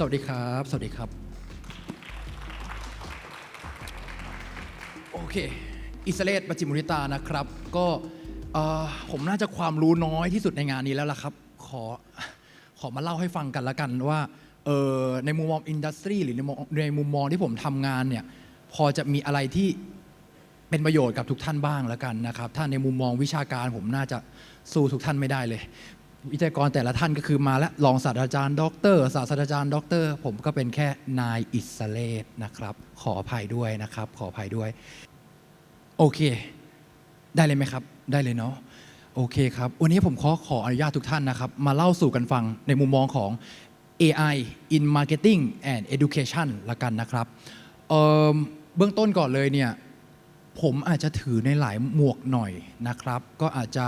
สวัสดีครับ สวัสดีครับ โอเค อิสเลตประจิมุริตานะครับ ก็ผมน่าจะความรู้น้อยที่สุดในงานนี้แล้วล่ะครับ ขอขอมาเล่าให้ฟังกันละกันว่าเออในมุมมองอินดัสทรีหรือในมุมในมุมมองที่ผมทำงานเนี่ย พอจะมีอะไรที่เป็นประโยชน์กับทุกท่านบ้างแล้วกันนะครับ ถ้าในมุมมองวิชาการผมน่าจะสู้ทุกท่านไม่ได้เลย วิทยากรแต่ละท่านก็คือมาแล้วรองศาสตราจารย์ด็อกเตอร์ศาสตราจารย์ด็อกเตอร์ผมก็เป็นแค่นายอิสเลตนะครับ ขออภัยด้วยนะครับ ขออภัยด้วย โอเค ได้เลยไหมครับ ได้เลยเนาะโอเคครับ วันนี้ผมขอขออนุญาตทุกท่านนะครับ มาเล่าสู่กันฟังในมุมมองของ AI in Marketing and Education ละกันนะครับเเบื้องต้นก่อนเลยเนี่ยผมอาจจะถือในหลายหมวกหน่อยนะครับ ก็อาจจะ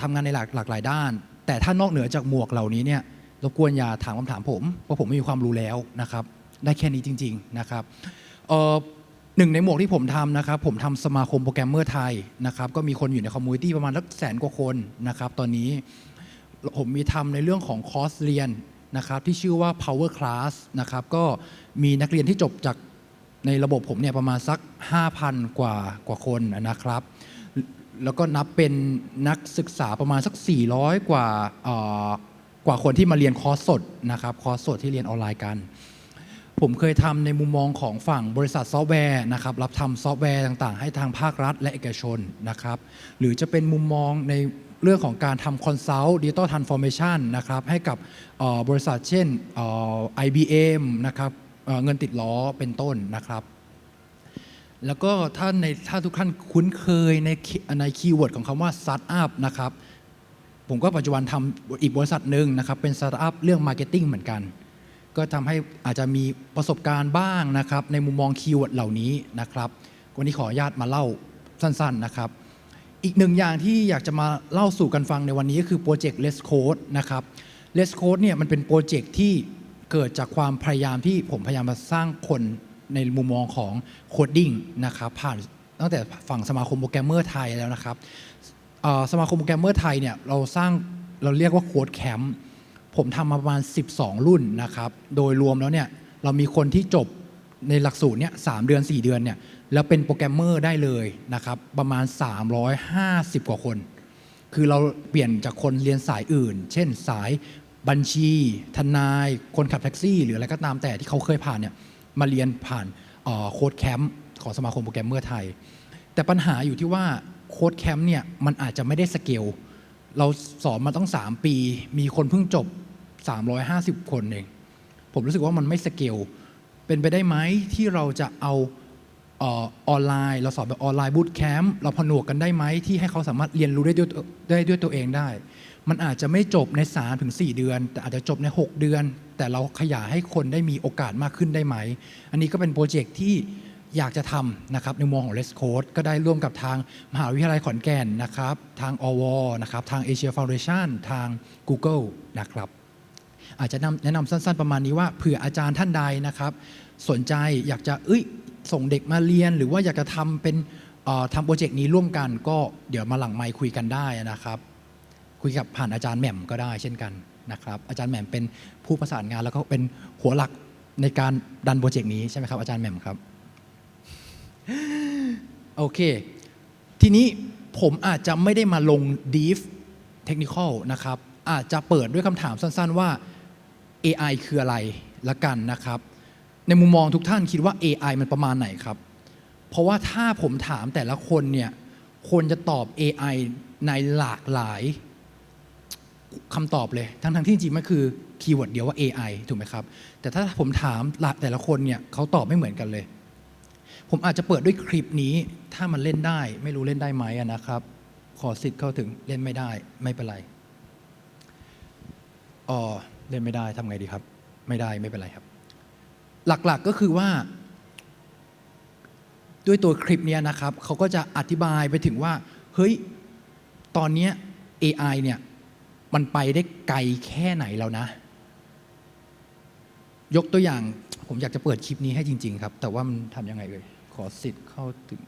ทำงานในหลากหลากหลายด้าน แต่ถ้านอกเหนือจากหมวกเหล่านี้เนี่ยรบกวนอย่าถามคำถามผมเพราะผมไม่มีความรู้แล้วนะครับ ได้แค่นี้จริง ๆนะครับหนึ่งในหมวกที่ผมทำนะครับ ผมทำสมาคมโปรแกรมเมอร์ไทยนะครับก็มีคนอยู่ในคอมมูนิตี้ประมาณสักแสนกว่าคนนะครับ ตอนนี้ผมมีทำในเรื่องของคอร์สเรียนนะครับที่ชื่อว่า power class นะครับก็มีนักเรียนที่จบจากในระบบผมเนี่ยประมาณสัก 5,000 กว่ากว่าคนนะครับ แล้วก็นับเป็นนักศึกษาประมาณสัก 400 กว่าเอ่อกว่าคนที่มาเรียนคอร์สสดนะครับคอร์สสดที่เรียนออนไลน์กัน ผมเคยทำในมุมมองของฝั่งบริษัทซอฟต์แวร์นะครับรับทำซอฟต์แวร์ต่างๆ ให้ทางภาครัฐและเอกชนนะครับหรือจะเป็นมุมมองในเรื่องของการทำคอนซัลท์ดิจิตอลทรานส์ฟอร์เมชันนะครับให้กับบริษัทเช่นเอ่อ IBM นะครับเงินติดล้อเป็นต้นนะครับ แล้วก็ถ้าในถ้าทุกท่านคุ้นเคยในในคีย์เวิร์ดของคำว่าสตาร์ทอัพนะครับ ผมก็ปัจจุบันทำอีกบริษัทหนึ่งนะครับ เป็นสตาร์ทอัพเรื่องมาร์เก็ตติ้งเหมือนกัน ก็ทำให้อาจจะมีประสบการณ์บ้างนะครับ ในมุมมองคีย์เวิร์ดเหล่านี้นะครับ วันนี้ขออนุญาตมาเล่าสั้นๆนะครับ อีกหนึ่งอย่างที่อยากจะมาเล่าสู่กันฟังในวันนี้ก็คือโปรเจกต์ Let's Code นะครับ Let's Code เนี่ยมันเป็นโปรเจกต์ที่เกิดจากความพยายามที่ผมพยายามมาสร้างคน ในมุมมองของโคดดิ้งนะครับผ่านตั้งแต่ฝั่งสมาคมโปรแกรมเมอร์ไทยแล้วนะครับสมาคมโปรแกรมเมอร์ไทยเนี่ยเราสร้างเราเรียกว่าโค้ดแคมป์ผมทำมาประมาณ 12 รุ่นนะครับ โดยรวมแล้วเนี่ยเรามีคนที่จบในหลักสูตรเนี่ยสเดือน 4 เดือนเนี่ยแล้วเป็นโปรแกรมเมอร์ได้เลยนะครับประมาณ 350 กว่าคน คือเราเปลี่ยนจากคนเรียนสายอื่น เช่นสายบัญชี ทนาย คนขับแท็กซี่ หรืออะไรก็ตามแต่ที่เขาเคยผ่านเนี่ย มาเรียนผ่านโค้ดแคมป์ของสมาคมโปรแกรมเมอร์ไทย แต่ปัญหาอยู่ที่ว่าโค้ดแคมป์เนี่ยมันอาจจะไม่ได้สเกลเราสอนมาต้อง 3 ปี มีคนเพิ่งจบ 350 คนเอง ผมรู้สึกว่ามันไม่สเกลเป็นไปได้ไหมที่เราจะเอาออออนไลน์ เราสอนแบบออนไลน์บูตแคมป์เราผนวกกันได้ไหมที่ให้เขาสามารถเรียนรู้ได้ด้วยได้ด้วยตัวเองได้ มันอาจจะไม่จบใน3ถึง4เดือน แต่อาจจะจบใน 6 เดือน แต่เราขยายให้คนได้มีโอกาสมากขึ้นได้ไหม อันนี้ก็เป็นโปรเจกต์ที่อยากจะทำนะครับในมุมของ Let's Code ก็ได้ร่วมกับทางมหาวิทยาลัยขอนแก่นนะครับ ทางอวนะครับ ทาง Asia Foundation ทาง Google นะครับ อาจจะแนะนำสั้น ๆ ประมาณนี้ว่าเผื่ออาจารย์ท่านใดนะครับ สนใจอยากจะเอ้ยส่งเด็กมาเรียน หรือว่าอยากจะทำเป็นทำโปรเจกต์นี้ร่วมกันก็เดี๋ยวมาหลังไมค์คุยกันได้นะครับ คุยกับผ่านอาจารย์แหม่มก็ได้เช่นกันนะครับอาจารย์แหม่มเป็นผู้ประสานงานแล้วก็เป็นหัวหลักในการดันโปรเจกต์นี้ใช่ไหมครับอาจารย์แหม่มครับโอเค ทีนี้ผมอาจจะไม่ได้มาลง deep technical นะครับอาจจะเปิดด้วยคำถามสั้นๆว่า AI คืออะไรละกันนะครับ ในมุมมองทุกท่านคิดว่า AI มันประมาณไหนครับ เพราะว่าถ้าผมถามแต่ละคนเนี่ยคนจะตอบ AI ในหลากหลาย คำตอบเลย ทั้งๆที่จริงมันคือคีย์เวิร์ดเดียวว่า AI ถูกไหมครับ แต่ถ้าผมถามแต่ละคนเนี่ยเขาตอบไม่เหมือนกันเลย ผมอาจจะเปิดด้วยคลิปนี้ ถ้ามันเล่นได้ ไม่รู้เล่นได้ไหมนะครับ ขอสิทธิ์เข้าถึงเล่นไม่ได้ไม่เป็นไรอ๋อเล่นไม่ได้ทำไงดีครับ ไม่ได้ไม่เป็นไรครับ หลักๆก็คือว่า ด้วยตัวคลิปเนี้ยนะครับเขาก็จะอธิบายไปถึงว่า เฮ้ย ตอนนี้ AI เนี่ย มันไปได้ไกลแค่ไหนแล้วนะ ยกตัวอย่างผมอยากจะเปิดคลิปนี้ให้จริง ๆ ครับ แต่ว่ามันทำยังไงเอ่ยขอสิทธิ์เข้าถึง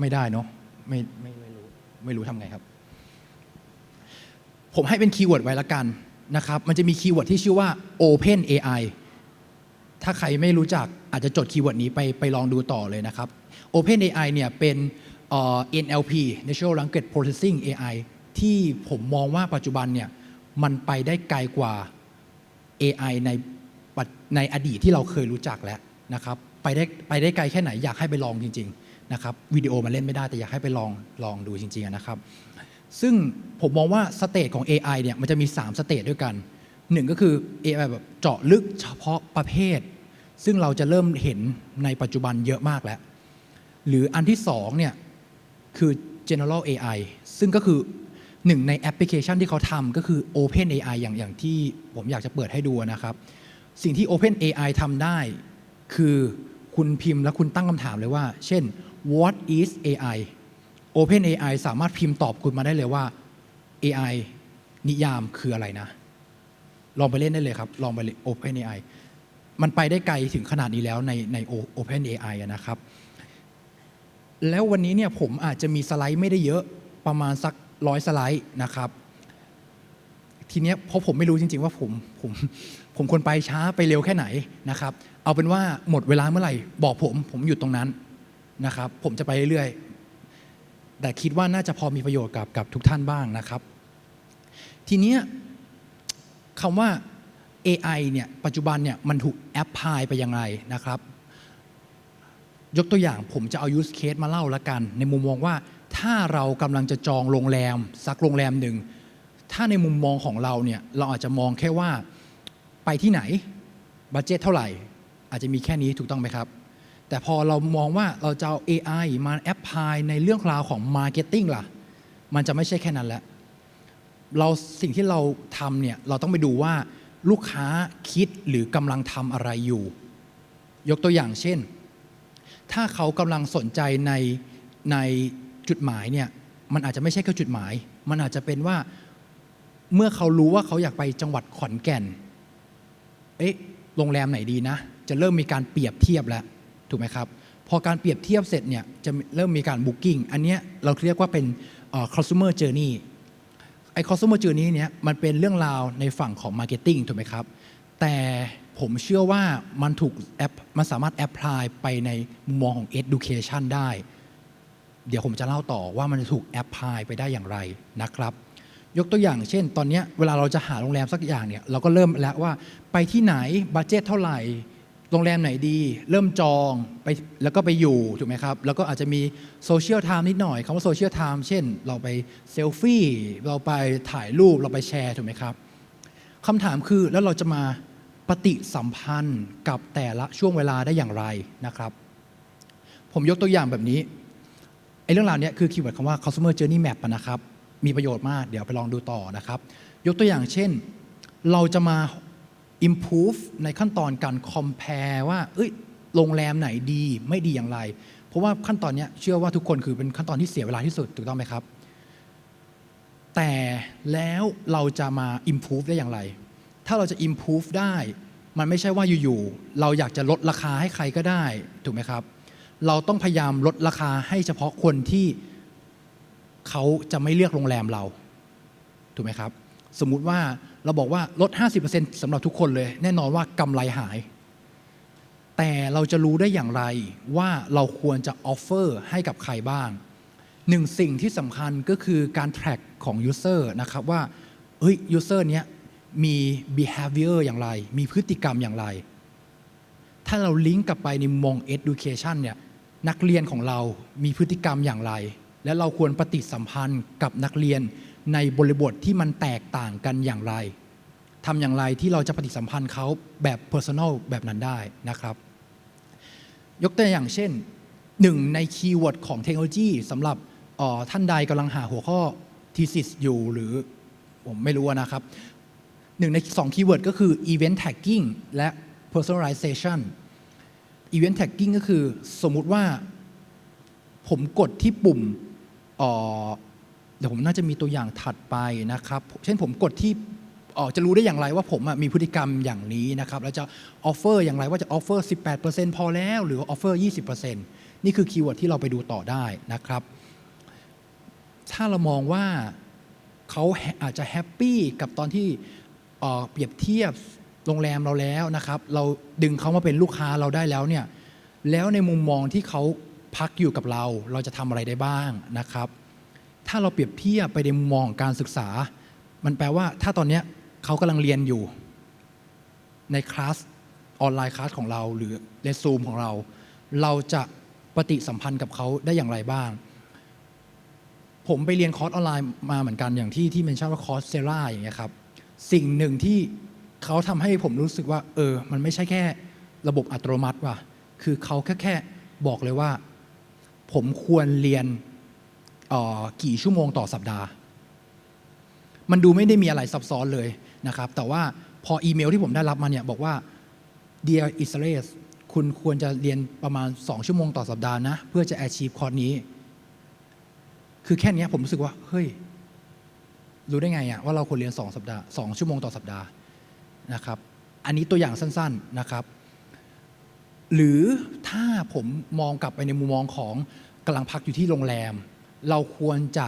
ไม่ได้เนาะไม่ไม่ไม่รู้ ไม่รู้ทำไงครับ ผมให้เป็นคีย์เวิร์ดไว้ละกันนะครับ มันจะมีคีย์เวิร์ดที่ชื่อว่า Open AI ถ้าใครไม่รู้จักอาจจะจดคีย์เวิร์ดนี้ไปไปลองดูต่อเลยนะครับ Open AI เนี่ยเป็น NLP Natural Language Processing AI ที่ผมมองว่าปัจจุบันเนี่ยมันไปได้ไกลกว่า AI ในในอดีตที่เราเคยรู้จักแล้วนะครับไปได้ไปได้ไกลแค่ไหนอยากให้ไปลองจริงๆนะครับวิดีโอมันเล่นไม่ได้แต่อยากให้ไปลองลองดูจริงๆนะครับ ซึ่งผมมองว่าสเตจของ AI เนี่ยมันจะมี 3 สเตจด้วยกันหนึ่งก็คือ AI แบบเจาะลึกเฉพาะประเภท ซึ่งเราจะเริ่มเห็นในปัจจุบันเยอะมากแล้ว หรืออันที่สองเนี่ยคือ general AI ซึ่งก็คือ หนึ่งในแอปพลิเคชันที่เขาทำก็คือ Open AI อย่างอย่างที่ผมอยากจะเปิดให้ดูนะครับ สิ่งที่ Open AI ทำได้ คือคุณพิมพ์แล้วคุณตั้งคำถามเลยว่า เช่น what is AI Open AI สามารถพิมพ์ตอบคุณมาได้เลยว่า AI นิยามคืออะไรนะ ลองไปเล่นได้เลยครับ ลองไปเลย Open AI มันไปได้ไกลถึงขนาดนี้แล้วในใน Open AI นะครับ แล้ววันนี้เนี่ยผมอาจจะมีสไลด์ไม่ได้เยอะประมาณสัก ร้อยสไลด์นะครับ ทีเนี้ยเพราะผมไม่รู้จริง ๆ ว่าผมผมผมควรไปช้าไปเร็วแค่ไหนนะครับ เอาเป็นว่าหมดเวลาเมื่อไหร่ บอกผม ผมหยุดตรงนั้นนะครับ ผมจะไปเรื่อยๆแต่คิดว่าน่าจะพอมีประโยชน์กับกับทุกท่านบ้างนะครับ ทีเนี้ยคำว่า AI เนี่ยปัจจุบันเนี่ยมันถูกแอปพลายไปยังไงนะครับ ยกตัวอย่างผมจะเอา use case มาเล่าละกัน ในมุมมองว่า ถ้าเรากำลังจะจองโรงแรมสักโรงแรมหนึ่ง ถ้าในมุมมองของเราเนี่ยเราอาจจะมองแค่ว่าไปที่ไหนบัตเจตเท่าไหร่ อาจจะมีแค่นี้ถูกต้องไหมครับ แต่พอเรามองว่าเราจะเอา AI มาแอปพลายในเรื่องราวของ Marketing ล่ะ มันจะไม่ใช่แค่นั้นแล้วเราสิ่งที่เราทำเนี่ยเราต้องไปดูว่าลูกค้าคิดหรือกำลังทำอะไรอยู่ ยกตัวอย่างเช่น ถ้าเขากำลังสนใจในใน จุดหมายเนี่ยมันอาจจะไม่ใช่แค่จุดหมาย มันอาจจะเป็นว่าเมื่อเขารู้ว่าเขาอยากไปจังหวัดขอนแก่น เอ๊ะ โรงแรมไหนดีนะ จะเริ่มมีการเปรียบเทียบแล้ว ถูกไหมครับ พอการเปรียบเทียบเสร็จเนี่ย จะเริ่มมีการบุ๊กิ้ง อันเนี้ยเราเรียกว่าเป็นเอ่อ consumer journey ไอ้ consumer journey เนี้ยมันเป็นเรื่องราวในฝั่งของ marketing ถูกไหมครับ แต่ผมเชื่อว่ามันถูกแอป มันสามารถแอพพลายไปในมุมมองของ education ได้ เดี๋ยวผมจะเล่าต่อว่ามันจะถูกแอพพลายไปได้อย่างไรนะครับ ยกตัวอย่างเช่น ตอนนี้เวลาเราจะหาโรงแรมสักอย่างเนี่ยเราก็เริ่มแล้วว่าไปที่ไหนบัตเจตเท่าไหร่โรงแรมไหนดี เริ่มจองไปแล้วก็ไปอยู่ถูกไหมครับ แล้วก็อาจจะมีโซเชียลไทม์นิดหน่อยคำว่าโซเชียลไทม์เช่น เราไปเซลฟี่เราไปถ่ายรูปเราไปแชร์ถูกไหมครับคำถามคือแล้วเราจะมาปฏิสัมพันธ์กับแต่ละช่วงเวลาได้อย่างไรนะครับ ผมยกตัวอย่างแบบนี้ ไอ้เรื่องราวเนี้ยคือคีย์เวิร์ดคำว่า customer journey map อะนะครับ มีประโยชน์มาก เดี๋ยวไปลองดูต่อนะครับ ยกตัวอย่างเช่น เราจะมา improve ในขั้นตอนการ compare ว่า เอ้ย โรงแรมไหนดีไม่ดีอย่างไร เพราะว่าขั้นตอนเนี้ยเชื่อว่าทุกคนคือเป็นขั้นตอนที่เสียเวลาที่สุด ถูกต้องไหมครับ แต่แล้วเราจะมา improve ได้อย่างไร ถ้าเราจะ improve ได้ มันไม่ใช่ว่าอยู่ๆ เราอยากจะลดราคาให้ใครก็ได้ ถูกไหมครับ เราต้องพยายามลดราคาให้เฉพาะคนที่เขาจะไม่เลือกโรงแรมเรา ถูกไหมครับ สมมุติว่าเราบอกว่าลด 50%สำหรับทุกคนเลย แน่นอนว่ากำไรหาย แต่เราจะรู้ได้อย่างไรว่าเราควรจะออฟเฟอร์ให้กับใครบ้างหนึ่งสิ่งที่สำคัญก็คือการ track ของ user นะครับว่าเฮ้ย user เนี้ยมี behavior อย่างไร มีพฤติกรรมอย่างไร ถ้าเราลิงก์กลับไปในมุมมอง education เนี่ย นักเรียนของเรามีพฤติกรรมอย่างไร และเราควรปฏิสัมพันธ์กับนักเรียนในบริบทที่มันแตกต่างกันอย่างไรทำอย่างไรที่เราจะปฏิสัมพันธ์เขาแบบ personal แบบนั้นได้นะครับ ยกตัวอย่างเช่นหนึ่งในคีย์เวิร์ดของเทคโนโลยีสำหรับออท่านใดกำลังหาหัวข้อ thesis อยู่หรือผมไม่รู้นะครับหนึ่งในสองคีย์เวิร์ดก็คือ event tagging และ personalization event tagging ก็คือสมมุติว่าผมกดที่ปุ่มเดี๋ยวผมน่าจะมีตัวอย่างถัดไปนะครับ เช่นผมกดที่ออจะรู้ได้อย่างไรว่าผมมีพฤติกรรมอย่างนี้นะครับ แล้วจะออฟเฟอร์อย่างไรว่าจะออฟเฟอร์ 18%พอแล้ว หรือออฟเฟอร์ 20%นี่คือคีย์เวิร์ดที่เราไปดูต่อได้นะครับ ถ้าเรามองว่าเขาอาจจะแฮปปี้กับตอนที่เปรียบเทียบ โรงแรมเราแล้วนะครับ เราดึงเขามาเป็นลูกค้าเราได้แล้วเนี่ยแล้วในมุมมองที่เขาพักอยู่กับเรา เราจะทำอะไรได้บ้างนะครับ ถ้าเราเปรียบเทียบไปในมุมมองของการศึกษา มันแปลว่าถ้าตอนนี้เขากำลังเรียนอยู่ ในคลาสออนไลน์คลาสของเรา หรือในซูมของเรา เราจะปฏิสัมพันธ์กับเขาได้อย่างไรบ้าง ผมไปเรียนคอร์สออนไลน์มาเหมือนกันอย่างที่ที่เมนชั่นว่าคอร์สเซราอย่างเงี้ยครับ สิ่งหนึ่งที่ เขาทำให้ผมรู้สึกว่า เออ มันไม่ใช่แค่ระบบอัตโนมัติว่ะคือเขาแค่แค่บอกเลยว่า ผมควรเรียนออกี่ชั่วโมงต่อสัปดาห์ มันดูไม่ได้มีอะไรซับซ้อนเลยนะครับ แต่ว่าพออีเมลที่ผมได้รับมาเนี่ยบอกว่า Dear i s r a e l คุณควรจะเรียนประมาณ 2 ชั่วโมงต่อสัปดาห์นะ เพื่อจะ achieve คอร์สนี้ คือแค่นี้ผมรู้สึกว่า เฮ้ย รู้ได้ไงอะว่าเราควรเรียน 2 สัปดาห์ 2 ชั่วโมงต่อสัปดาห์ นะครับ อันนี้ตัวอย่างสั้นๆนะครับ หรือถ้าผมมองกลับไปในมุมมองของกำลังพักอยู่ที่โรงแรม เราควรจะ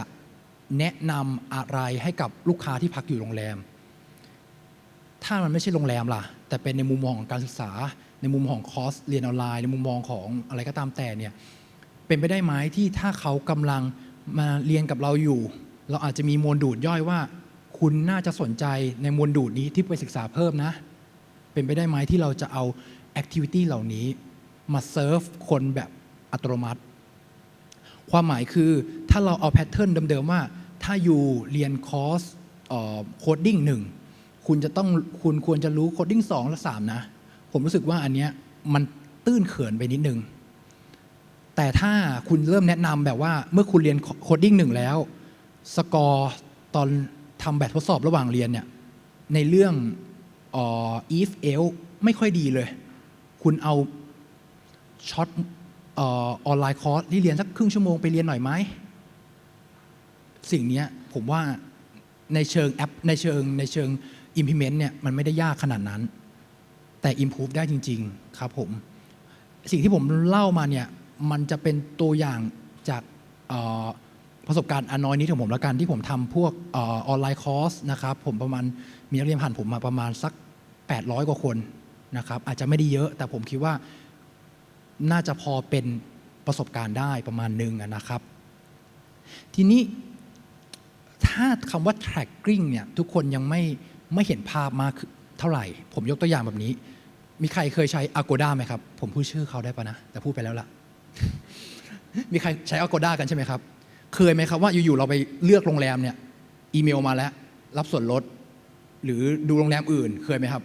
แนะนำอะไรให้กับลูกค้าที่พักอยู่โรงแรม ถ้ามันไม่ใช่โรงแรมล่ะ แต่เป็นในมุมมองของการศึกษา ในมุมมองของคอร์สเรียนออนไลน์ ในมุมมองของอะไรก็ตามแต่เนี่ย เป็นไปได้ไหมที่ถ้าเขากำลังมาเรียนกับเราอยู่ เราอาจจะมีมวลดูดย่อยว่า คุณน่าจะสนใจในมวลดูดนี้ที่ไปศึกษาเพิ่มนะ เป็นไปได้ไหมที่เราจะเอาแอคทิวิตี้เหล่านี้มาเซิร์ฟคนแบบอัตโนมัติ ความหมายคือถ้าเราเอาแพทเทิร์นเดิมๆว่า ถ้าอยู่เรียนคอร์สโคดดิ้งหนึ่งคุณจะต้องคุณควรจะรู้โคดดิ้งสองและสามนะ ผมรู้สึกว่าอันเนี้ยมันตื้นเขินไปนิดนึง แต่ถ้าคุณเริ่มแนะนำแบบว่าเมื่อคุณเรียนโคดดิ้งหนึ่งแล้ว สกอร์ตอน ทำแบบทดสอบระหว่างเรียนเนี่ยในเรื่องอ if else ไม่ค่อยดีเลย คุณเอาช็อตออนไลน์คอร์สที่เรียนสักครึ่งชั่วโมงไปเรียนหน่อยไหม สิ่งนี้ผมว่าในเชิงแอปในเชิงในเชิง implement เนี่ยมันไม่ได้ยากขนาดนั้น แต่ improve ได้จริง ๆ ครับผม สิ่งที่ผมเล่ามาเนี่ยมันจะเป็นตัวอย่างจาก ประสบการณ์อนน้อยนิดของผมละกันที่ผมทำพวกเออนไลน์คอร์สนะครับผมประมาณมีนักเรียนผ่านผมมาประมาณสัก 800 กว่าคนนะครับอาจจะไม่ได้เยอะแต่ผมคิดว่าน่าจะพอเป็นประสบการณ์ได้ประมาณหนึ่งนะครับ ทีนี้ถ้าคำว่า tracking เนี่ยทุกคนยังไม่ไม่เห็นภาพมากเท่าไหร่ ผมยกตัวอย่างแบบนี้ มีใครเคยใช้ Agoda ไหมครับ ผมพูดชื่อเขาได้ปะนะ แต่พูดไปแล้วล่ะ มีใครใช้ Agoda กันใช่ไหมครับ เคยไหมครับว่าอยู่ๆเราไปเลือกโรงแรมเนี่ยอีเมลมาแล้ว รับส่วนลด หรือดูโรงแรมอื่น เคยไหมครับ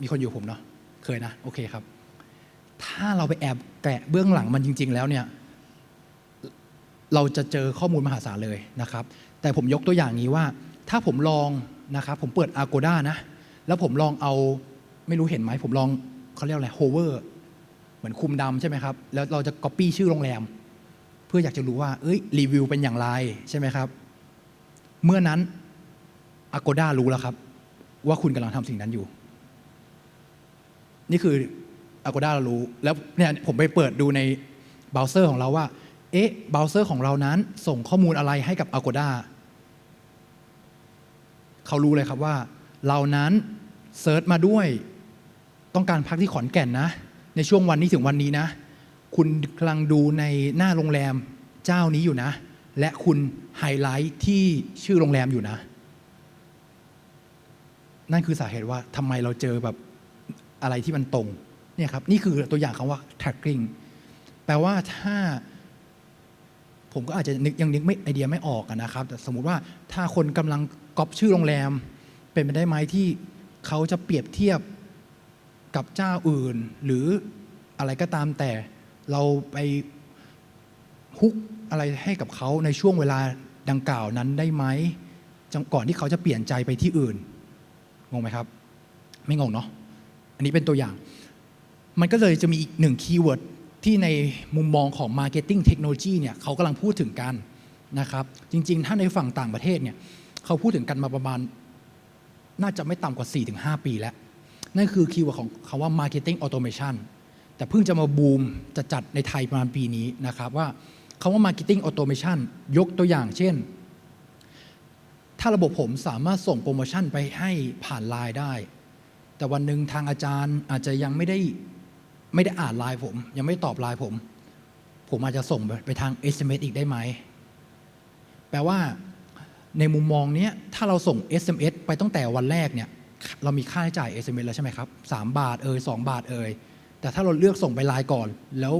มีคนอยู่ผมเนาะเคยนะโอเคครับ ถ้าเราไปแอบแกะเบื้องหลังมันจริง ๆ แล้วเนี่ยเราจะเจอข้อมูลมหาศาลเลยนะครับ แต่ผมยกตัวอย่างนี้ว่า ถ้าผมลองนะครับผมเปิด Agoda นะ แล้วผมลองเอาไม่รู้เห็นไหมผมลองเขาเรียกอะไร hover เหมือนคุมดำใช่ไหมครับ แล้วเราจะ copy ชื่อโรงแรม เพื่ออยากจะรู้ว่าเอ้ยรีวิวเป็นอย่างไรใช่ไหมครับ เมื่อนั้น Agoda รู้แล้วครับ ว่าคุณกำลังทำสิ่งนั้นอยู่ นี่คือ Agoda เรารู้ แล้วเนี่ยผมไปเปิดดูในเบราว์เซอร์ของเราว่า เอ๊ะเบราว์เซอร์ของเรานั้น ส่งข้อมูลอะไรให้กับ Agoda เขารู้เลยครับว่า เรานั้นเซิร์ชมาด้วย ต้องการพักที่ขอนแก่นนะ ในช่วงวันนี้ถึงวันนี้นะ คุณกำลังดูในหน้าโรงแรมเจ้านี้อยู่นะ และคุณไฮไลท์ที่ชื่อโรงแรมอยู่นะ นั่นคือสาเหตุว่าทำไมเราเจอแบบอะไรที่มันตรงเนี่ยครับนี่คือตัวอย่างคำว่า tracking แปลว่าถ้าผมก็อาจจะนึกยังนึกไม่ไอเดียไม่ออกนะครับ แต่สมมุติว่าถ้าคนกำลังก๊อปชื่อโรงแรม เป็นไปได้ไหมที่เขาจะเปรียบเทียบกับเจ้าอื่น หรืออะไรก็ตามแต่ เราไปฮุกอะไรให้กับเขาในช่วงเวลาดังกล่าวนั้นได้ไหมก่อนที่เขาจะเปลี่ยนใจไปที่อื่นงงไหมครับ ไม่งงเนาะอันนี้เป็นตัวอย่าง มันก็เลยจะมีอีกหนึ่งคีย์เวิร์ดที่ในมุมมองของ Marketing Technology เนี่ยเขากำลังพูดถึงกันนะครับ จริง ๆ ถ้าในฝั่งต่างประเทศเนี่ยเขาพูดถึงกันมาประมาณ น่าจะไม่ต่ำกว่า 4-5 ปีแล้ว นั่นคือคีย์เวิร์ดของคำว่า Marketing Automation แต่เพิ่งจะมาบูมจะจัดในไทยประมาณปีนี้นะครับว่าคำว่า Marketing Automation ยกตัวอย่างเช่น ถ้าระบบผมสามารถส่งโปรโมชั่นไปให้ผ่านไลน์ได้ แต่วันหนึ่งทางอาจารย์อาจจะยังไม่ได้ไม่ได้อ่านไลน์ผม ยังไม่ตอบไลน์ผม ผมอาจจะส่งไปทาง SMS อีกได้ไหม แปลว่าในมุมมองนี้ถ้าเราส่ง SMS ไปตั้งแต่วันแรกเนี่ยเรามีค่าใช้จ่าย SMS แล้วใช่ไหมครับ 3 บาทเอ่ย2บาทเอ่ย แต่ถ้าเราเลือกส่งไปไลน์ก่อน แล้ว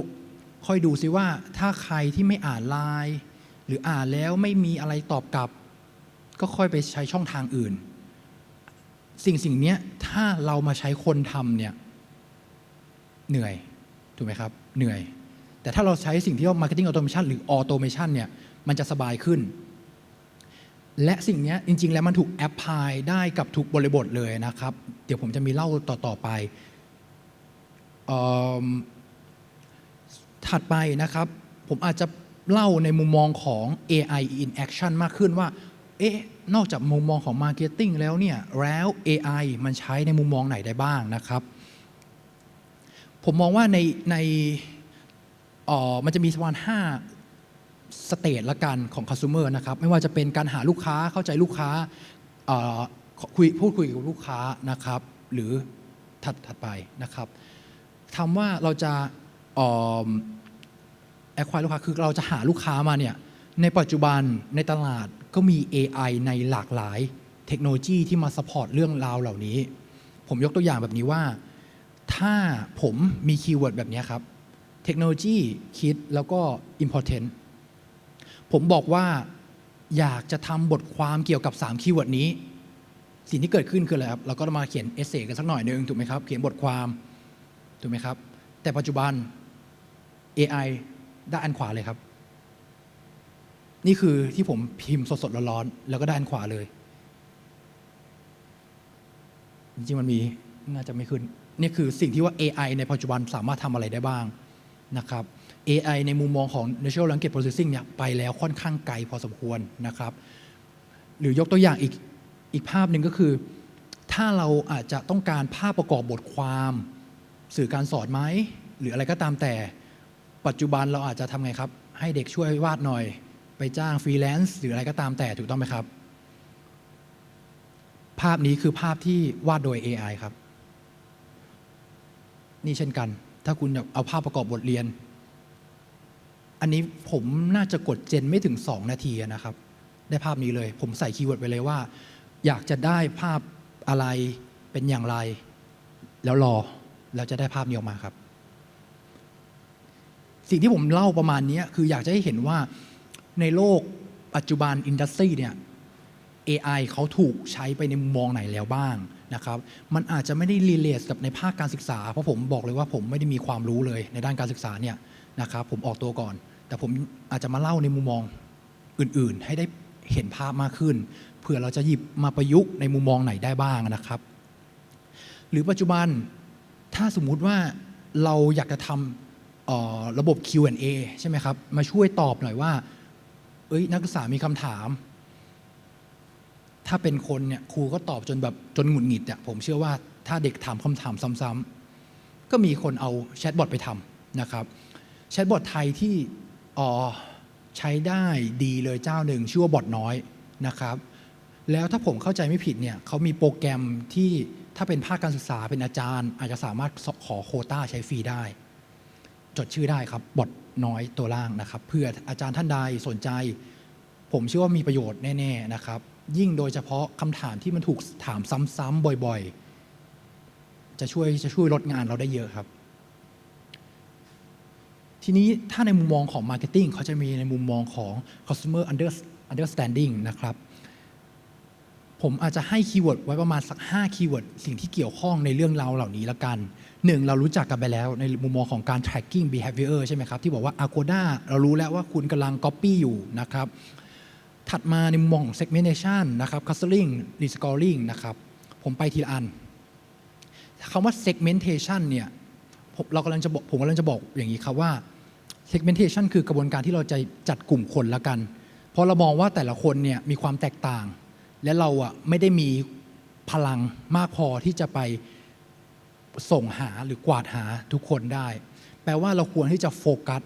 ค่อยดูซิว่าถ้าใครที่ไม่อ่านไลน์หรืออ่านแล้วไม่มีอะไรตอบกลับ ก็ค่อยไปใช้ช่องทางอื่น สิ่งสิ่งเนี้ยถ้าเรามาใช้คนทำเนี่ยเหนื่อยถูกไหมครับเหนื่อย แต่ถ้าเราใช้สิ่งที่เรียกว่า marketing automation หรือ automation เนี่ยมันจะสบายขึ้น และสิ่งเนี้ยจริง ๆ แล้วมันถูกแอพพลายได้กับทุกบริบทเลยนะครับ เดี๋ยวผมจะมีเล่าต่อ ๆ ไป ถัดไปนะครับ ผมอาจจะเล่าในมุมมองของ AI in action มากขึ้นว่า เอ๊ะ นอกจากมุมมองของ Marketing แล้วเนี่ย แล้ว AI มันใช้ในมุมมองไหนได้บ้างนะครับ ผมมองว่าในในมันจะมีประมาณ5สเตจละกันของ Consumer นะครับ ไม่ว่าจะเป็นการหาลูกค้าเข้าใจลูกค้าคุยพูดคุยกับลูกค้านะครับ หรือถัดถัดไปนะครับ คำว่าเราจะแอคควายลูกค้าคือเราจะหาลูกค้ามาเนี่ยในปัจจุบันในตลาดก็มี AI ในหลากหลายเทคโนโลยีที่มาสปอร์ตเรื่องราวเหล่านี้ ผมยกตัวอย่างแบบนี้ว่า ถ้าผมมีคีย์เวิร์ดแบบนี้ครับเทคโนโลยีคิดแล้วก็ important ผมบอกว่าอยากจะทำบทความเกี่ยวกับ 3 คีย์เวิร์ดนี้ สิ่งที่เกิดขึ้นคืออะไรครับ เราก็มาเขียนเอเซกันสักหน่อยหนึงถูกไหมครับ เขียนบทความ ถูกไหมครับ แต่ปัจจุบัน AI ได้านขวาเลยครับ นี่คือที่ผมพิมพ์สดๆร้อนๆแล้วก็ด้านขวาเลย จริงๆมันมีน่าจะไม่ขึ้นนี่คือสิ่งที่ว่า AI ในปัจจุบันสามารถทำอะไรได้บ้างนะครับ AI ในมุมมองของ Natural Language Processing เนี่ยไปแล้วค่อนข้างไกลพอสมควรนะครับ หรือยกตัวอย่างอีกอีกภาพหนึ่งก็คือ ถ้าเราอาจจะต้องการภาพประกอบบทความ สื่อการสอนไหมหรืออะไรก็ตามแต่ ปัจจุบันเราอาจจะทำไงครับ ให้เด็กช่วยวาดหน่อย ไปจ้างฟรีแลนซ์หรืออะไรก็ตามแต่ถูกต้องไหมครับ ภาพนี้คือภาพที่วาดโดย AI ครับ นี่เช่นกัน ถ้าคุณเอาภาพประกอบบทเรียน อันนี้ผมน่าจะกดเจนไม่ถึง 2 นาทีนะครับ ได้ภาพนี้เลย ผมใส่คีย์เวิร์ดไปเลยว่า อยากจะได้ภาพอะไรเป็นอย่างไร แล้วรอ แล้วจะได้ภาพนี้ออกมาครับ สิ่งที่ผมเล่าประมาณนี้คืออยากจะให้เห็นว่าในโลกปัจจุบันอินดัสทรีเนี่ย AI เขาถูกใช้ไปในมุมมองไหนแล้วบ้างนะครับ มันอาจจะไม่ได้รีเลทกับในภาคการศึกษา เพราะผมบอกเลยว่าผมไม่ได้มีความรู้เลยในด้านการศึกษาเนี่ยนะครับ ผมออกตัวก่อน แต่ผมอาจจะมาเล่าในมุมมองอื่นๆ ให้ได้เห็นภาพมากขึ้น เผื่อเราจะหยิบมาประยุกต์ในมุมมองไหนได้บ้างนะครับ หรือปัจจุบัน ถ้าสมมุติว่าเราอยากจะทำระบบ Q&A ใช่ไหมครับ มาช่วยตอบหน่อยว่า เอ้ยนักศึกษามีคำถาม ถ้าเป็นคนเนี่ยครูก็ตอบจนแบบจนหงุดหงิดอะผมเชื่อว่าถ้าเด็กถามคำถามซ้ำๆก็มีคนเอาแชทบอทไปทำนะครับแชทบอทไทยที่อ๋อใช้ได้ดีเลยเจ้าหนึ่งชื่อว่าบอทน้อยนะครับ แล้วถ้าผมเข้าใจไม่ผิดเนี่ยเขามีโปรแกรมที่ ถ้าเป็นภาคการศึกษาเป็นอาจารย์ อาจจะสามารถขอโคต้าใช้ฟรีได้ จดชื่อได้ครับบทน้อยตัวล่างนะครับ เพื่ออาจารย์ท่านใดสนใจ ผมเชื่อว่ามีประโยชน์แน่ๆนะครับ ยิ่งโดยเฉพาะคำถามที่มันถูกถามซ้ำๆบ่อยๆ จะช่วยจะช่วยลดงานเราได้เยอะครับ ทีนี้ถ้าในมุมมองของ Marketing เขาจะมีในมุมมองของ Customer Under- Understanding นะครับ ผมอาจจะให้คีย์เวิร์ดไว้ประมาณสัก 5 คีย์เวิร์ดสิ่งที่เกี่ยวข้องในเรื่องราวเหล่านี้ละกันหนึ่งเรารู้จักกันไปแล้วในมุมมองของการ tracking behavior ใช่ไหมครับ ที่บอกว่า Agoda เรารู้แล้วว่าคุณกำลัง copy อยู่นะครับ ถัดมาในมุมมองของ segmentation นะครับ clustering rescoring นะครับ ผมไปทีละอันคำว่า segmentation เนี่ยเรากำลังจะบอกผมกำลังจะบอกอย่างนี้ครับว่า segmentation คือกระบวนการที่เราจะจัดกลุ่มคนละกัน เพราะเรามองว่าแต่ละคนเนี่ยมีความแตกต่าง และเราอะไม่ได้มีพลังมากพอที่จะไปส่งหาหรือกวาดหาทุกคนได้ แปลว่าเราควรที่จะโฟกัส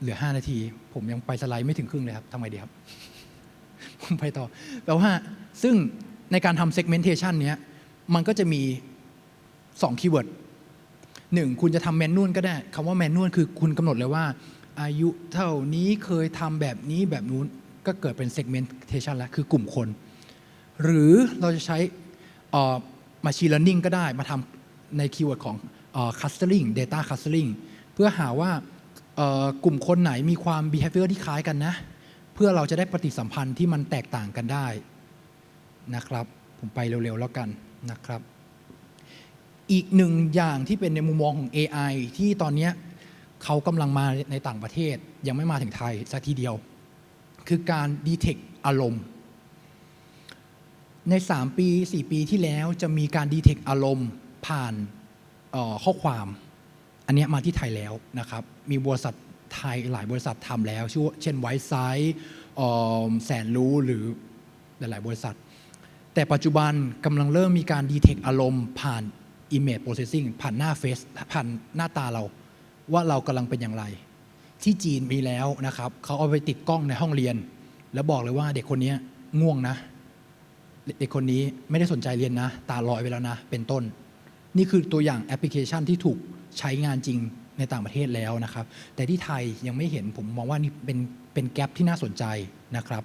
เหลือ 5 นาที ผมยังไปสไลด์ไม่ถึงครึ่งเลยครับทำไงดีครับ ผมไปต่อแปลว่า ซึ่งในการทำ segmentation เนี้ยมันก็จะมี2คีย์เวิร์ดหนึ่งคุณจะทำแมนนวลก็ได้คำว่าแมนนวลคือคุณกำหนดเลยว่า อายุเท่านี้เคยทำแบบนี้แบบนู้น ก็เกิดเป็น segmentation แล้วคือกลุ่มคน หรือเราจะใช้ machine learning ก็ได้มาทำในคีย์เวิร์ดของ clustering data clustering เพื่อหาว่ากลุ่มคนไหนมีความ behavior ที่คล้ายกันนะ เพื่อเราจะได้ปฏิสัมพันธ์ที่มันแตกต่างกันได้นะครับ ผมไปเร็วๆแล้วกันนะครับ อีกหนึ่งอย่างที่เป็นในมุมมองของ AI ที่ตอนนี้เขากำลังมาในต่างประเทศ ยังไม่มาถึงไทยสักทีเดียว คือการ detect อารมณ์ ใน 3 ปี 4 ปีที่แล้วจะมีการ detect อารมณ์ผ่านข้อความ อันนี้มาที่ไทยแล้วนะครับ มีบริษัทไทยหลายบริษัททำแล้วชื่อเช่นไวซ์ไซส์แสนรู้หรือหลาย ๆ บริษัท แต่ปัจจุบันกำลังเริ่มมีการ detect อารมณ์ผ่าน image processing ผ่านหน้าเฟซผ่านหน้าตาเรา ว่าเรากำลังเป็นอย่างไร ที่จีนมีแล้วนะครับเขาเอาไปติดกล้องในห้องเรียน แล้วบอกเลยว่าเด็กคนนี้ง่วงนะ เด็กคนนี้ไม่ได้สนใจเรียนนะ ตาลอยไปแล้วนะ เป็นต้น นี่คือตัวอย่างแอปพลิเคชันที่ถูกใช้งานจริงในต่างประเทศแล้วนะครับ แต่ที่ไทยยังไม่เห็นผมมองว่านี่เป็นเป็นแกลบที่น่าสนใจนะครับ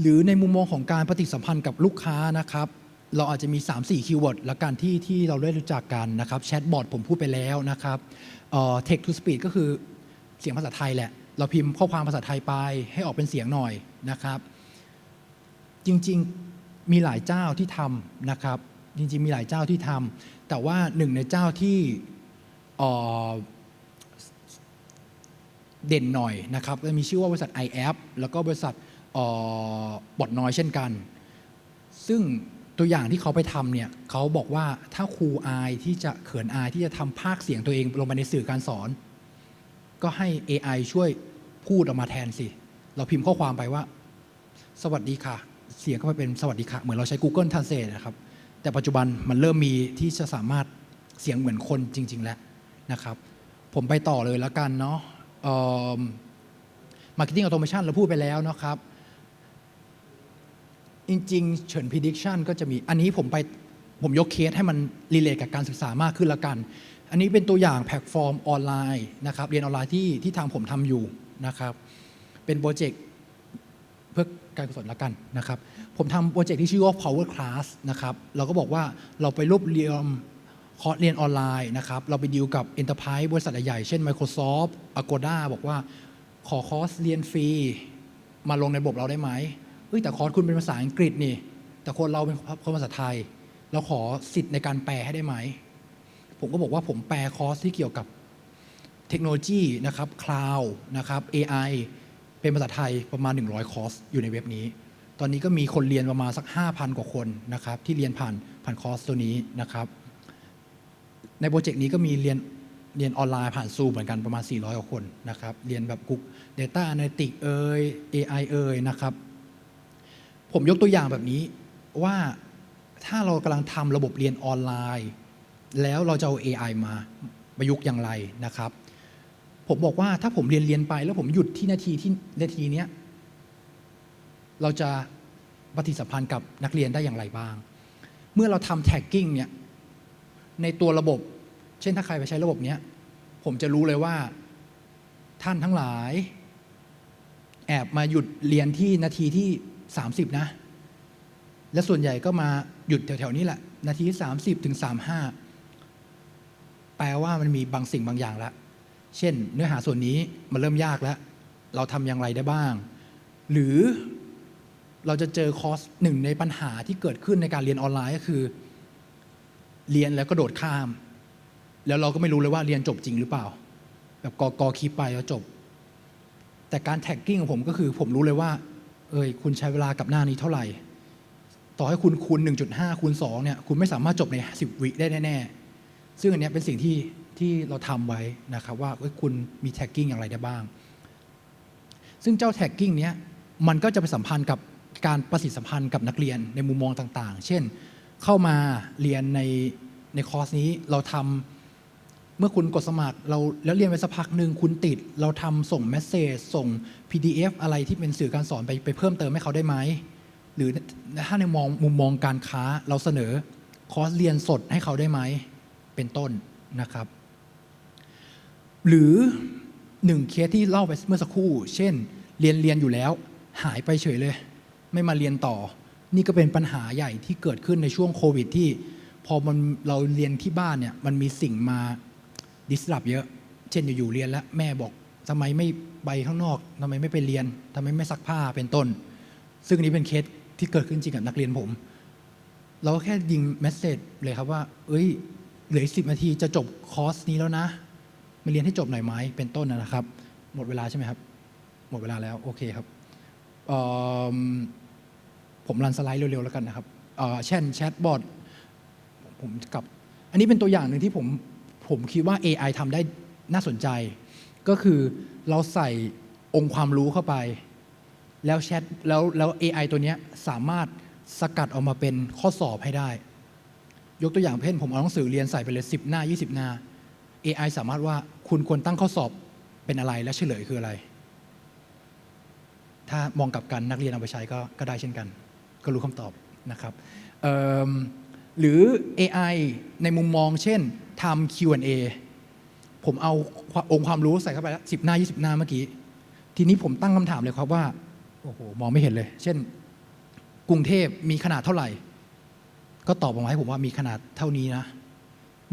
หรือในมุมมองของการปฏิสัมพันธ์กับลูกค้านะครับ เราอาจจะมี 3-4คีย์เวิร์ดละกันที่ที่เราได้รู้จักกันนะครับแชทบอทผมพูดไปแล้วนะครับเอ่อ text to speed ก็คือเสียงภาษาไทยแหละ เราพิมพ์ข้อความภาษาไทยไปให้ออกเป็นเสียงหน่อยนะครับ จริงๆมีหลายเจ้าที่ทำนะครับ จริงๆมีหลายเจ้าที่ทำแต่ว่าหนึ่งในเจ้าที่เด่นหน่อยนะครับก็มีชื่อว่าบริษัท iApp แล้วก็บริษัทบอดน้อยเช่นกัน ซึ่ง ตัวอย่างที่เขาไปทำเนี่ยเขาบอกว่าถ้าครูอายที่จะเขินอายที่จะทำภาคเสียงตัวเองลงไปในสื่อการสอน ก็ให้ AI ช่วยพูดออกมาแทนสิ เราพิมพ์ข้อความไปว่า สวัสดีค่ะ เสียงก็ไปเป็นสวัสดีค่ะ เหมือนเราใช้ Google Translate นะครับ แต่ปัจจุบันมันเริ่มมีที่จะสามารถเสียงเหมือนคนจริง ๆ แล้วนะครับ ผมไปต่อเลยแล้วกันเนาะเอ่อ Marketing Automation เราพูดไปแล้วนะครับ จริงๆเฉิน prediction ก็จะมีอันนี้ผมไปผมยกเคสให้มันรีเลทกับการศึกษามากขึ้นละกัน อันนี้เป็นตัวอย่างแพลตฟอร์มออนไลน์นะครับเรียนออนไลน์ที่ที่ทางผมทำอยู่นะครับเป็นโปรเจกต์เพื่อการกุศลละกันนะครับผมทำโปรเจกต์ที่ชื่อว่า power class นะครับเราก็บอกว่าเราไปรวบรวมคอร์สเรียนออนไลน์นะครับเราไปดีลกับ Enterprise บริษัทใหญ่เช่น Microsoft Agoda บอกว่าขอคอร์สเรียนฟรีมาลงในระบบเราได้ไหม เอ้ยแต่คอร์สคุณเป็นภาษาอังกฤษนี่ แต่คนเราเป็นคนภาษาไทย เราขอสิทธิ์ในการแปลให้ได้ไหม ผมก็บอกว่าผมแปลคอร์สที่เกี่ยวกับเทคโนโลยีนะครับคลาวด์นะครับ AI เป็นภาษาไทยประมาณ 100 คอร์สอยู่ในเว็บนี้ ตอนนี้ก็มีคนเรียนประมาณสัก 5,000 กว่าคนนะครับที่เรียนผ่านผ่านคอร์สตัวนี้นะครับ ในโปรเจกต์นี้ก็มีเรียนเรียนออนไลน์ผ่านซูเหมือนกันประมาณ 400 กว่าคนนะครับ เรียนแบบกุ๊ก Data Analytics เอ่ย AI เอ่ยนะครับ ผมยกตัวอย่างแบบนี้ว่าถ้าเรากำลังทำระบบเรียนออนไลน์ แล้วเราจะเอา AI มาประยุกต์อย่างไรนะครับ ผมบอกว่าถ้าผมเรียนเรียนไป แล้วผมหยุดที่นาทีที่นาทีเนี้ยเราจะปฏิสัมพันธ์กับนักเรียนได้อย่างไรบ้าง เมื่อเราทำแท็กกิ้งเนี่ยในตัวระบบ เช่นถ้าใครไปใช้ระบบเนี้ยผมจะรู้เลยว่าท่านทั้งหลาย แอบมาหยุดเรียนที่นาทีที่ 30 นะ และส่วนใหญ่ก็มาหยุดแถวๆนี้แหละ นาที30ถึง35 แปลว่ามันมีบางสิ่งบางอย่างล้วเช่น เนื้อหาส่วนนี้มันเริ่มยากแล้ว เราทำอย่างไรได้บ้าง หรือเราจะเจอคอสหนึ่งในปัญหาที่เกิดขึ้นในการเรียนออนไลน์ก็คือ เรียนแล้วก็โดดข้าม แล้วเราก็ไม่รู้เลยว่าเรียนจบจริงหรือเปล่า แบบกอกอคลิปไปแล้วจบ แต่การแท็กกิ้งของผมก็คือผมรู้เลยว่า เอ้ยคุณใช้เวลากับหน้านี้เท่าไหร่ ต่อให้คุณคูณ1.5คูณ2เนี่ยคุณไม่สามารถจบใน 10 วิได้แน่ๆ ซึ่งอันนี้เป็นสิ่งที่ที่เราทำไว้นะครับว่าเอ้ยคุณมีแท็กกิ้งอย่างไรได้บ้าง ซึ่งเจ้าแท็กกิ้งเนี้ยมันก็จะไปสัมพันธ์กับการประสิทธิสัมพันธ์กับนักเรียนในมุมมองต่างๆ เช่น เข้ามาเรียนในในคอร์สนี้เราทำ มื่อคุณกดสมัครเราแล้วเรียนไปสักพักหนึ่งคุณติด เราทำส่งเมสเซจส่ง PDF อะไรที่เป็นสื่อการสอนไปไปเพิ่มเติมให้เขาได้ไหมหรือถ้าในมองมุมมองการค้าเราเสนอคอร์สเรียนสดให้เขาได้ไหมเป็นต้นนะครับ หรือหนึ่งเคสที่เล่าไปเมื่อสักครู่ เช่น เรียนเรียนอยู่แล้ว หายไปเฉยเลย ไม่มาเรียนต่อ นี่ก็เป็นปัญหาใหญ่ที่เกิดขึ้นในช่วงโควิดที่ พอมันเราเรียนที่บ้านเนี่ยมันมีสิ่งมา ดิสรับเยอะ เช่นอยู่ๆเรียนแล้วแม่บอกทำไมไม่ไปข้างนอกทำไมไม่ไปเรียนทำไมไม่ซักผ้าเป็นต้น ซึ่งอันนี้เป็นเคสที่เกิดขึ้นจริงกับนักเรียนผม เราก็แค่ยิงเมสเซจเลยครับว่า เอ้ยเหลือสิบนาทีจะจบคอร์สนี้แล้วนะมาเรียนให้จบหน่อยไหมเป็นต้นนะครับ หมดเวลาใช่ไหมครับ หมดเวลาแล้วโอเคครับผมรันสไลด์เร็วๆแล้วกันนะครับเอ่อเช่นแชทบอทผมกลับ อันนี้เป็นตัวอย่างหนึ่งที่ผม ผมคิดว่า AI ทำได้น่าสนใจ ก็คือเราใส่องค์ความรู้เข้าไป แล้วแชทแล้วแล้ว AI ตัวนี้สามารถสกัดออกมาเป็นข้อสอบให้ได้ ยกตัวอย่างเช่นผมเอาหนังสือเรียนใส่ไปเลย10 หน้า 20 หน้า AI สามารถว่าคุณควรตั้งข้อสอบเป็นอะไรและเฉลยคืออะไร ถ้ามองกลับกันนักเรียนเอาไปใช้ก็ก็ได้เช่นกัน ก็รู้คำตอบนะครับ หรือ AI ในมุมมองเช่นทำ Q&A ผมเอาองค์ความรู้ใส่เข้าไปแล้ว10หน้า 20 หน้าเมื่อกี้ ทีนี้ผมตั้งคำถามเลยครับว่า โอ้โห มองไม่เห็นเลย เช่น กรุงเทพมีขนาดเท่าไหร่ ก็ตอบออกมาให้ผมว่ามีขนาดเท่านี้นะ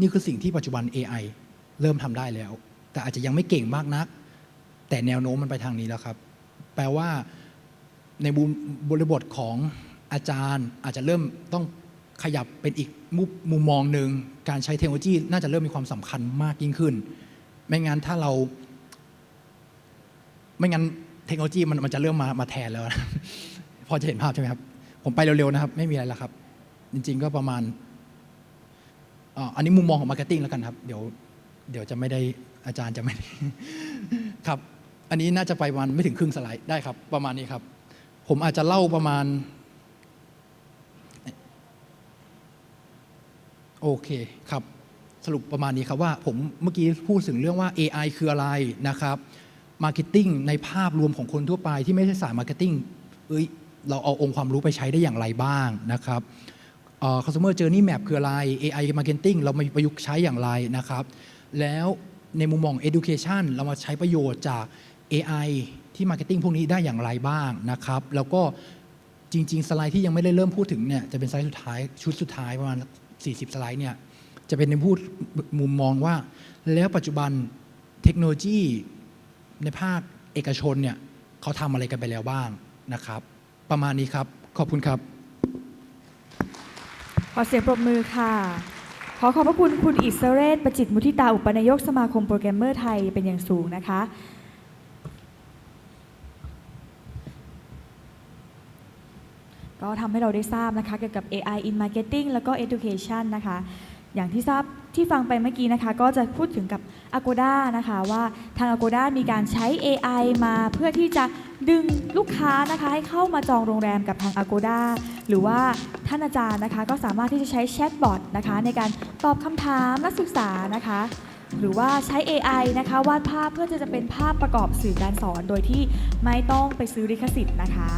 นี่คือสิ่งที่ปัจจุบัน AI เริ่มทำได้แล้ว แต่อาจจะยังไม่เก่งมากนัก แต่แนวโน้มมันไปทางนี้แล้วครับ แปลว่าในบบริบทของอาจารย์อาจจะเริ่มต้อง ขยับเป็นอีกมุมมองหนึ่งการใช้เทคโนโลยีน่าจะเริ่มมีความสำคัญมากยิ่งขึ้น ไม่งั้นถ้าเรา ไม่งั้นเทคโนโลยีมันมันจะเริ่มมามาแทนแล้วนะพอจะเห็นภาพใช่ไหมครับ ผมไปเร็วๆนะครับ ไม่มีอะไรแล้วครับ จริง ๆ ก็ประมาณอันนี้มุมมองของมาร์เก็ตติ้งแล้วกันครับ เดี๋ยวเดี๋ยวจะไม่ได้อาจารย์จะไม่ได้ครับ อันนี้น่าจะไปประมาณไม่ถึงครึ่งสไลด์ได้ครับ ประมาณนี้ครับ ผมอาจจะเล่าประมาณ โอเคครับสรุปประมาณนี้ครับว่าผมเมื่อกี้พูดถึงเรื่องว่า AI คืออะไรนะครับมาร์เก็ตติ้งในภาพรวมของคนทั่วไปที่ไม่ใช่สายมาร์เก็ตติ้งเอ้ยเราเอาองค์ความรู้ไปใช้ได้อย่างไรบ้างนะครับเอ่อ customer journey map คืออะไร AI marketing เรามาประยุกต์ใช้อย่างไรนะครับ แล้วในมุมมอง education เรามาใช้ประโยชน์จาก AI ที่ marketing พวกนี้ได้อย่างไรบ้างนะครับ แล้วก็จริง ๆ สไลด์ที่ยังไม่ได้เริ่มพูดถึงเนี่ยจะเป็นสไลด์สุดท้ายชุดสุดท้ายประมาณ 40 สไลด์เนี่ยจะเป็นในพูดมุมมองว่า แล้วปัจจุบันเทคโนโลยีในภาคเอกชนเนี่ยเขาทำอะไรกันไปแล้วบ้างนะครับ ประมาณนี้ครับ ขอบคุณครับ ขอเสียงปรบมือค่ะ ขอขอบพระคุณคุณอิสเรศประจิตมุทิตาอุปนายกสมาคมโปรแกรมเมอร์ไทยเป็นอย่างสูงนะคะ ก็ทำให้เราได้ทราบนะคะเกี่ยวกับ AI in Marketing แล้วก็ Education นะคะอย่างที่ทราบที่ฟังไปเมื่อกี้นะคะก็จะพูดถึงกับ Agoda นะคะว่าทาง Agoda มีการใช้ AI มาเพื่อที่จะดึงลูกค้านะคะให้เข้ามาจองโรงแรมกับทาง Agoda หรือว่าท่านอาจารย์นะคะก็สามารถที่จะใช้แชทบอทนะคะในการตอบคำถามนักศึกษานะคะหรือว่าใช้ AI นะคะวาดภาพเพื่อที่จะเป็นภาพประกอบสื่อการสอน โดยที่ไม่ต้องไปซื้อลิขสิทธิ์นะคะ